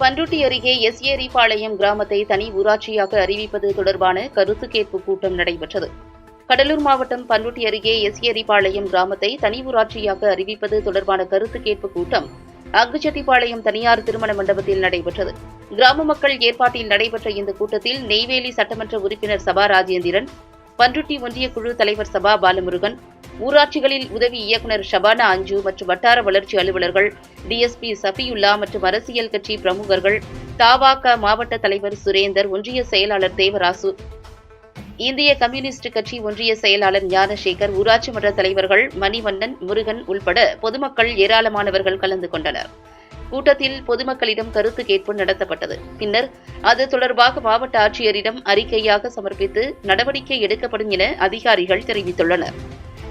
பண்ருட்டி அருகே எஸ் ஏரிபாளையம் கிராமத்தை தனி ஊராட்சியாக அறிவிப்பது தொடர்பான கருத்து கேட்பு கூட்டம் நடைபெற்றது. கடலூர் மாவட்டம் பண்ருட்டி அருகே எஸ் ஏரிபாளையம் கிராமத்தை தனி ஊராட்சியாக அறிவிப்பது தொடர்பான கருத்து கேட்பு கூட்டம் அக்குச்செட்டிப்பாளையம் தனியார் திருமண மண்டபத்தில் நடைபெற்றது. கிராம மக்கள் ஏற்பாட்டில் நடைபெற்ற இந்த கூட்டத்தில் நெய்வேலி சட்டமன்ற உறுப்பினர் சபா ராஜேந்திரன் பண்ருட்டி ஒன்றிய குழு தலைவர் சபா பாலமுருகன் ஊராட்சிகளில் உதவி இயக்குநர் ஷபானா அஞ்சு மற்றும் வட்டார வளர்ச்சி அலுவலர்கள் டிஎஸ்பி சஃபியுல்லா மற்றும் அரசியல் கட்சி பிரமுகர்கள் தாவாக மாவட்ட தலைவர் சுரேந்தர் ஒன்றிய செயலாளர் தேவராசு. இந்திய கம்யூனிஸ்ட் கட்சி ஒன்றிய செயலாளர் ஞானசேகர் ஊராட்சி மன்ற தலைவர்கள் மணிவண்ணன் முருகன் உள்பட பொதுமக்கள் ஏராளமானவர்கள் கலந்து கொண்டனர். கூட்டத்தில் பொதுமக்களிடம் கருத்து கேட்பு நடத்தப்பட்டது. பின்னர் அது தொடர்பாக மாவட்ட ஆட்சியரிடம் அறிக்கையாக சமர்ப்பித்து நடவடிக்கை எடுக்கப்படும் என அதிகாரிகள் தெரிவித்துள்ளனர்.